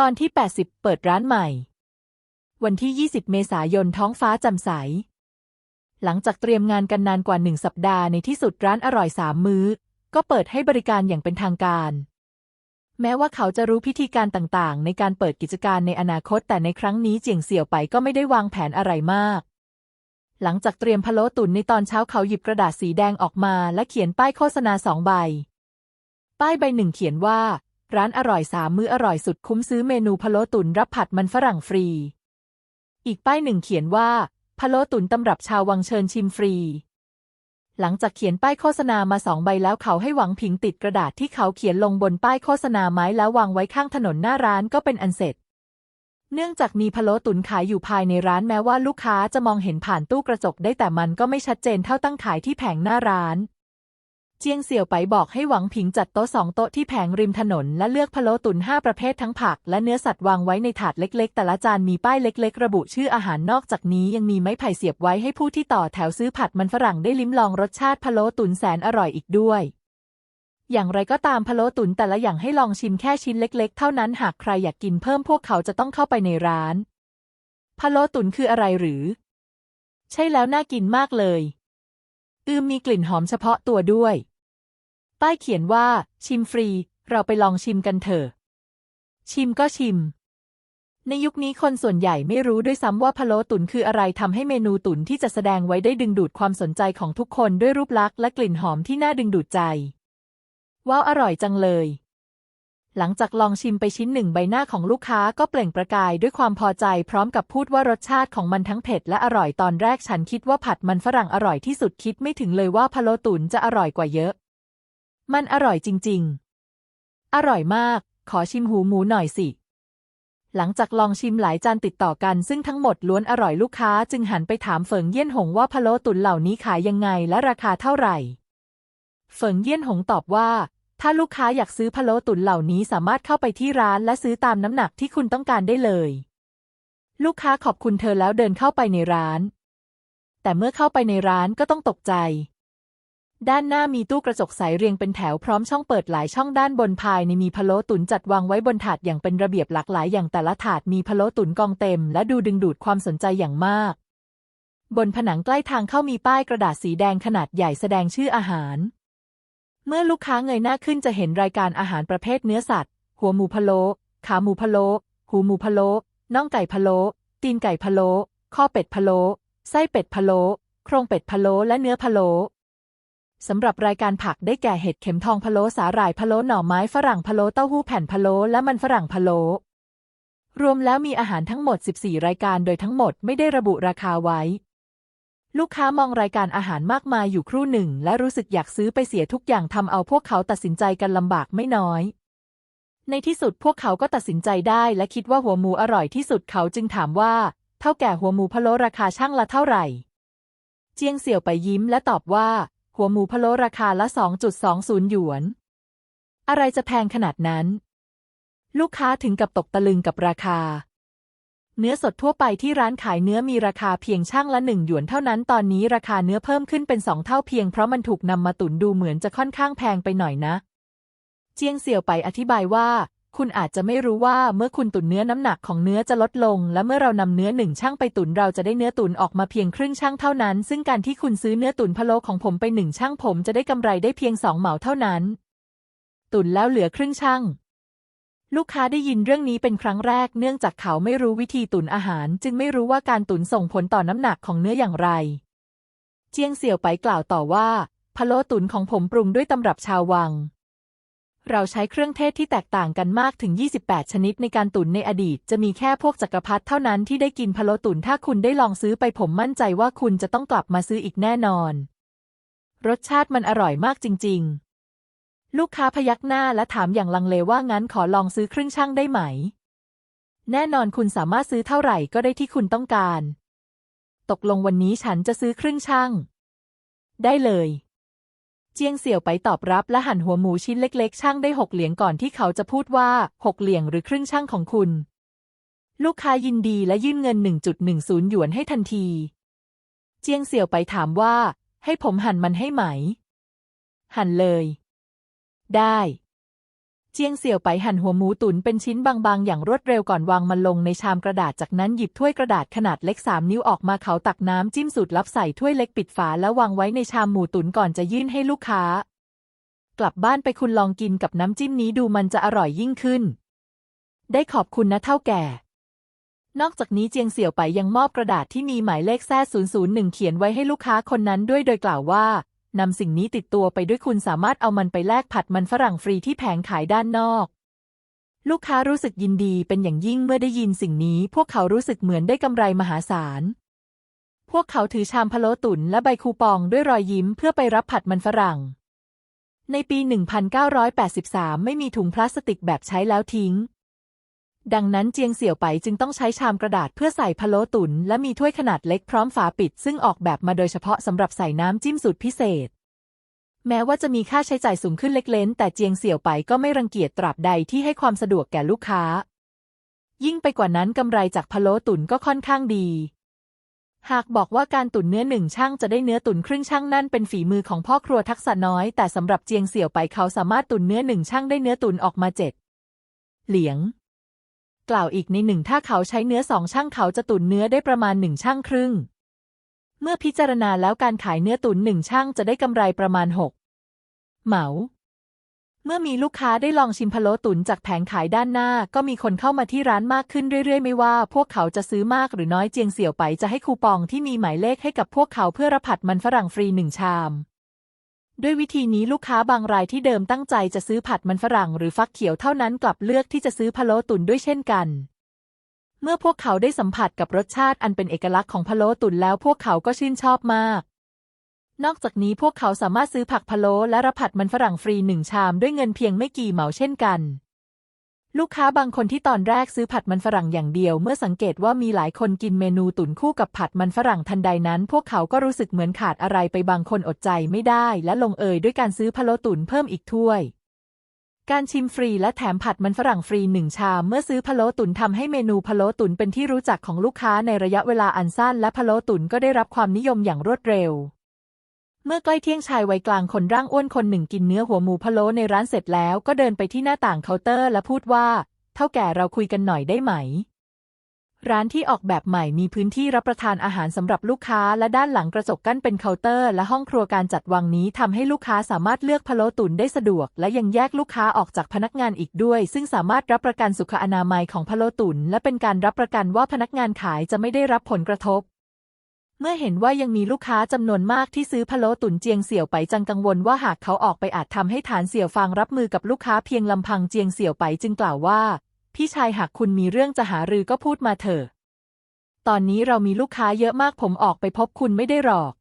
ตอนที่ 80 เปิดร้านใหม่ วันที่ 20 เมษายนท้องฟ้าจ่มใส หลังจากเตรียมงานกันนานกว่าหนึ่งสัปดาห์ในที่สุดร้านอร่อยสามมื้อ ก็เปิดให้บริการอย่างเป็นทางการ แม้ว่าเขาจะรู้พิธีการต่างๆ ในการเปิดกิจการในอนาคต แต่ในครั้งนี้เจียงเสี่ยวไปก็ไม่ได้วางแผนอะไรมาก หลังจากเตรียมพะโล้ตุ๋นในตอนเช้าเขาหยิบกระดาษสีแดงออกมา และเขียนป้ายโฆษณาสองใบ ป้ายใบหนึ่งเขียนว่า ร้านอร่อยสามมื้ออร่อยสุดคุ้มซื้อเมนูพะโล้ตุ๋นรับผัดมันฝรั่งฟรี อีกป้ายหนึ่งเขียนว่าพะโล้ตุ๋นตำรับชาววังเชิญชิมฟรี หลังจากเขียนป้ายโฆษณามาสองใบแล้วเขาให้หวังผิงติดกระดาษที่เขาเขียนลงบนป้ายโฆษณาไม้แล้ววางไว้ข้างถนนหน้าร้านก็เป็นอันเสร็จ เนื่องจากมีพะโล้ตุ๋นขายอยู่ภายในร้านแม้ว่าลูกค้าจะมองเห็นผ่านตู้กระจกได้แต่มันก็ไม่ชัดเจนเท่าตั้งขายที่แผงหน้าร้าน เจียงเสี่ยวไปบอกให้หวังผิงจัดโต๊ะสองโต๊ะที่แผงริมถนนและเลือกพะโล้ตุ๋นห้าประเภททั้งผักและเนื้อสัตว์วางไว้ในถาดเล็กๆ แต่ละจานมีป้ายเล็ก ๆ ระบุชื่ออาหารนอกจากนี้ยังมีไม้ไผ่เสียบไว้ให้ผู้ที่ต่อแถวซื้อผัดมันฝรั่งได้ลิ้มลองรสชาติพะโล้ตุ๋นแสนอร่อยอีกด้วยอย่างไรก็ตามพะโล้ตุ๋นแต่ละอย่างให้ลองชิมแค่ชิ้นเล็ก ๆ เท่านั้นหากใครอยากกินเพิ่มพวกเขาจะต้องเข้าไปในร้านพะโล้ตุ๋นคืออะไรหรือ ใช่แล้วน่ากินมากเลย อืมมีกลิ่นหอมเฉพาะตัวด้วย ป้ายเขียนว่า ชิมฟรี เราไปลองชิมกันเถอะ ชิมก็ชิม ในยุคนี้คนส่วนใหญ่ไม่รู้ด้วยซ้ำว่าพะโล้ตุ๋นคืออะไรทำให้เมนูตุ๋นที่จะแสดงไว้ได้ดึงดูดความสนใจของทุกคนด้วยรูปลักษณ์และกลิ่นหอมที่น่าดึงดูดใจ ว้าวอร่อยจังเลย หลังจากลองชิมไปชิ้นหนึ่งใบหน้าของลูกค้าก็เปล่งประกายด้วยความพอใจ พร้อมกับพูดว่ารสชาติของมันทั้งเผ็ดและอร่อยตอนแรกฉันคิดว่าผัดมันฝรั่งอร่อยที่สุดคิดไม่ถึงเลยว่าพะโล้ตุ๋นจะอร่อยกว่าเยอะ มันอร่อยจริง ๆ อร่อยมาก ขอชิมหูหมูหน่อยสิ หลังจากลองชิมหลายจานติดต่อกัน ซึ่งทั้งหมดล้วนอร่อยลูกค้าจึงหันไปถามเฟิงเยี่ยนหงว่าพะโล้ตุ๋นเหล่านี้ขายยังไงและราคาเท่าไหร่ เฟิงเยี่ยนหงตอบว่า ถ้าลูกค้าอยากซื้อพะโล้ตุ๋นเหล่านี้สามารถเข้าไปที่ร้านและซื้อตามน้ำหนักที่คุณต้องการได้เลย ลูกค้าขอบคุณเธอแล้วเดินเข้าไปในร้าน แต่เมื่อเข้าไปในร้านก็ต้องตกใจ ด้านหน้ามีตู้กระจกใสเรียงเป็นแถวพร้อมช่องเปิดหลายช่องด้านบนภายในมีพะโล้ตุ๋นจัดวางไว้บนถาดอย่างเป็นระเบียบหลากหลายอย่างแต่ละถาดมีพะโล้ตุ๋นกองเต็ม และดูดึงดูดความสนใจอย่างมาก บนผนังใกล้ทางเข้ามีป้ายกระดาษสีแดงขนาดใหญ่แสดงชื่ออาหาร เมื่อลูกค้าเงยหน้าขึ้นจะเห็นรายการอาหารประเภทเนื้อสัตว์ หัวหมูพะโล้ขาหมูพะโล้หูหมูพะโล้น่องไก่พะโล้ตีนไก่พะโล้ข้อเป็ดพะโล้ไส้เป็ดพะโล้โครงเป็ดพะโล้และเนื้อพะโล้ สำหรับรายการผักได้แก่เห็ดเข็มทองพะโล้สาหร่ายพะโล้หน่อไม้ฝรั่งพะโล้เต้าหู้แผ่นพะโล้และมันฝรั่งพะโล้รวมแล้วมีอาหารทั้งหมด 14 รายการโดยทั้งหมดไม่ได้ระบุราคาไว้ ลูกค้ามองรายการอาหารมากมายอยู่ครู่หนึ่ง และรู้สึกอยากซื้อไปเสียทุกอย่างทำเอาพวกเขาตัดสินใจกันลำบากไม่น้อย ในที่สุดพวกเขาก็ตัดสินใจได้และคิดว่าหัวหมูอร่อยที่สุดเขาจึงถามว่าเท่าแก่หัวหมูพะโล้ราคาช่างละเท่าไหร่ เจียงเสี่ยวไปยิ้มและตอบว่า หัวหมูพะโล้ราคาละ 2.20 หยวน อะไรจะแพงขนาดนั้น ลูกค้าถึงกับตกตะลึงกับราคา เนื้อสดทั่วไปที่ร้านขายเนื้อมีราคาเพียงช่างละหนึ่งหยวนเท่านั้นตอนนี้ราคาเนื้อเพิ่มขึ้นเป็นสองเท่าเพียงเพราะมันถูกนำมาตุนดูเหมือนจะค่อนข้างแพงไปหน่อยนะ เจียงเสี่ยวไปอธิบายว่า คุณอาจจะไม่รู้ว่าเมื่อคุณตุนเนื้อน้ำหนักของเนื้อจะลดลง และเมื่อเรานำเนื้อหนึ่งช่างไปตุนเราจะได้เนื้อตุนออกมาเพียงครึ่งช่างเท่านั้น ซึ่งการที่คุณซื้อเนื้อตุนพะโล้ของผมไปหนึ่งช่างผมจะได้กำไรได้เพียงสองเหมาเท่านั้น ตุนแล้วเหลือครึ่งช่างลูกค้าได้ยินเรื่องนี้เป็นครั้งแรก เนื่องจากเขาไม่รู้วิธีตุนอาหาร จึงไม่รู้ว่าการตุนส่งผลต่อน้ำหนักของเนื้ออย่างไร เจียงเสี่ยวไปกล่าวต่อว่าพะโล้ตุนของผมปรุงด้วยตำรับชาววัง เราใช้เครื่องเทศที่แตกต่างกันมากถึง 28 ชนิดในการตุนในอดีต จะมีแค่พวกจักรพรรดิเท่านั้นที่ได้กินพะโลตุนถ้าคุณได้ลองซื้อไปผมมั่นใจว่าคุณจะต้องกลับมาซื้ออีกแน่นอน รสชาติมันอร่อยมากจริง ๆ ลูกค้าพยักหน้าและถามอย่างลังเลว่างั้นขอลองซื้อครึ่งช่างได้ไหม แน่นอนคุณสามารถซื้อเท่าไหร่ก็ได้ที่คุณต้องการ ตกลงวันนี้ฉันจะซื้อครึ่งช่างได้เลย เจียงเสี่ยวไปตอบรับและหั่นหัวหมูชิ้นเล็กๆช่างได้หกเหรียญก่อนที่เขาจะพูดว่าหกเหรียญหรือครึ่งช่างของคุณ ลูกค้ายินดีและยื่นเงิน 1.10 หยวนให้ทันที เจียงเสี่ยวไปถามว่า ให้ผมหั่นมันให้ไหม หั่นเลย ได้ เจียงเสี่ยวไปหั่นหัวหมูตุ๋นเป็นชิ้นบางๆ อย่างรวดเร็วก่อนวางมันลงในชามกระดาษจากนั้นหยิบถ้วยกระดาษขนาดเล็กสามนิ้วออกมาเขาตักน้ำจิ้มสูตรลับใส่ถ้วยเล็กปิดฝาแล้ววางไว้ในชามหมูตุ๋นก่อนจะยื่นให้ลูกค้า กลับบ้านไปคุณลองกินกับน้ำจิ้มนี้ดูมันจะอร่อยยิ่งขึ้น ได้ขอบคุณนะเท่าแก่ นอกจากนี้เจียงเสี่ยวไปยังมอบกระดาษที่มีหมายเลขแท้001 เขียนไว้ให้ลูกค้าคนนั้นด้วยโดยกล่าวว่า นำสิ่งนี้ติดตัวไปด้วยคุณสามารถเอามันไปแลกผัดมันฝรั่งฟรีที่แผงขายด้านนอก ลูกค้ารู้สึกยินดีเป็นอย่างยิ่งเมื่อได้ยินสิ่งนี้ พวกเขารู้สึกเหมือนได้กำไรมหาศาล พวกเขาถือชามพะโล้ตุ๋นและใบคูปองด้วยรอยยิ้มเพื่อไปรับผัดมันฝรั่ง ในปี 1983 ไม่มีถุงพลาสติกแบบใช้แล้วทิ้ง ดังนั้นเจียงเสี่ยวไปจึงต้องใช้ชามกระดาษเพื่อใส่พะโล้ตุ๋นและมีถ้วยขนาดเล็กพร้อมฝาปิด ซึ่งออกแบบมาโดยเฉพาะสำหรับใส่น้ำจิ้มสูตรพิเศษ แม้ว่าจะมีค่าใช้จ่ายสูงขึ้นเล็กๆแต่เจียงเสี่ยวไปก็ไม่รังเกียจตราบใดที่ให้ความสะดวกแก่ลูกค้า ยิ่งไปกว่านั้นกำไรจากพะโล้ตุ๋นก็ค่อนข้างดี หากบอกว่าการตุ๋นเนื้อหนึ่งช่างจะได้เนื้อตุ๋นครึ่งช่างนั่นเป็นฝีมือของพ่อครัวทักษะน้อย แต่สำหรับเจียงเสี่ยวไปเขาสามารถตุ๋นเนื้อหนึ่งช่างได้เนื้อตุ๋นออกมาเจ็ดเหลียง กล่าวอีกในหนึ่งถ้าเขาใช้เนื้อสองช่างเขาจะตุ๋นเนื้อได้ประมาณหนึ่งช่างครึ่ง เมื่อพิจารณาแล้วการขายเนื้อตุ๋นหนึ่งช่างจะได้กำไรประมาณหกเหมาเมื่อมีลูกค้าได้ลองชิมพะโล้ตุ๋นจากแผงขายด้านหน้า ก็มีคนเข้ามาที่ร้านมากขึ้นเรื่อยๆ ไม่ว่า พวกเขาจะซื้อมากหรือน้อยเจียงเสี่ยวไปจะให้คูปองที่มีหมายเลขให้กับพวกเขาเพื่อรับผัดมันฝรั่งฟรีหนึ่งชาม ด้วยวิธีนี้ลูกค้าบางรายที่เดิมตั้งใจจะซื้อผัดมันฝรั่งหรือฟักเขียวเท่านั้นกลับเลือกที่จะซื้อพะโล้ตุ๋นด้วยเช่นกัน เมื่อพวกเขาได้สัมผัสกับรสชาติอันเป็นเอกลักษณ์ของพะโล้ตุ๋นแล้วพวกเขาก็ชื่นชอบมาก นอกจากนี้พวกเขาสามารถซื้อผักพะโล้และรับผัดมันฝรั่งฟรีหนึ่งชามด้วยเงินเพียงไม่กี่เหมาเช่นกัน ลูกค้าบางคนที่ตอนแรกซื้อผัดมันฝรั่งอย่างเดียว เมื่อสังเกตว่ามีหลายคนกินเมนูตุ๋นคู่กับผัดมันฝรั่งทันใดนั้น พวกเขาก็รู้สึกเหมือนขาดอะไรไปบางคนอดใจไม่ได้ และลงเอยด้วยการซื้อพะโล้ตุ๋นเพิ่มอีกถ้วย การชิมฟรีและแถมผัดมันฝรั่งฟรีหนึ่งชามเมื่อซื้อพะโล้ตุ๋นทำให้เมนูพะโล้ตุ๋นเป็นที่รู้จักของลูกค้าในระยะเวลาอันสั้น และพะโล้ตุ๋นก็ได้รับความนิยมอย่างรวดเร็ว เมื่อใกล้เที่ยงชายวัยกลางคนร่างอ้วนคนหนึ่งกินเนื้อหัวหมูพะโล้ในร้านเสร็จแล้วก็เดินไปที่หน้าต่างเคาน์เตอร์และพูดว่า เท่าแก่เราคุยกันหน่อยได้ไหม ร้านที่ออกแบบใหม่มีพื้นที่รับประทานอาหารสำหรับลูกค้าและด้านหลังกระจกกั้นเป็นเคาน์เตอร์ และห้องครัวการจัดวางนี้ทำให้ลูกค้าสามารถเลือกพะโล้ตุ๋นได้สะดวก และยังแยกลูกค้าออกจากพนักงานอีกด้วย ซึ่งสามารถรับประกันสุขอนามัยของพะโล้ตุ๋นและเป็นการรับประกันว่าพนักงานขายจะไม่ได้รับผลกระทบ เมื่อเห็นว่ายังมีลูกค้าจำนวนมากที่ซื้อพะโล้ตุ๋นเจียงเสี่ยวไปจังกังวลว่าหากเขาออกไปอาจทำให้ฐานเสี่ยวฟางรับมือกับลูกค้าเพียงลำพังเจียงเสี่ยวไปจึงกล่าวว่า พี่ชายหากคุณมีเรื่องจะหารือก็พูดมาเถอะ ตอนนี้เรามีลูกค้าเยอะมากผมออกไปพบคุณไม่ได้หรอก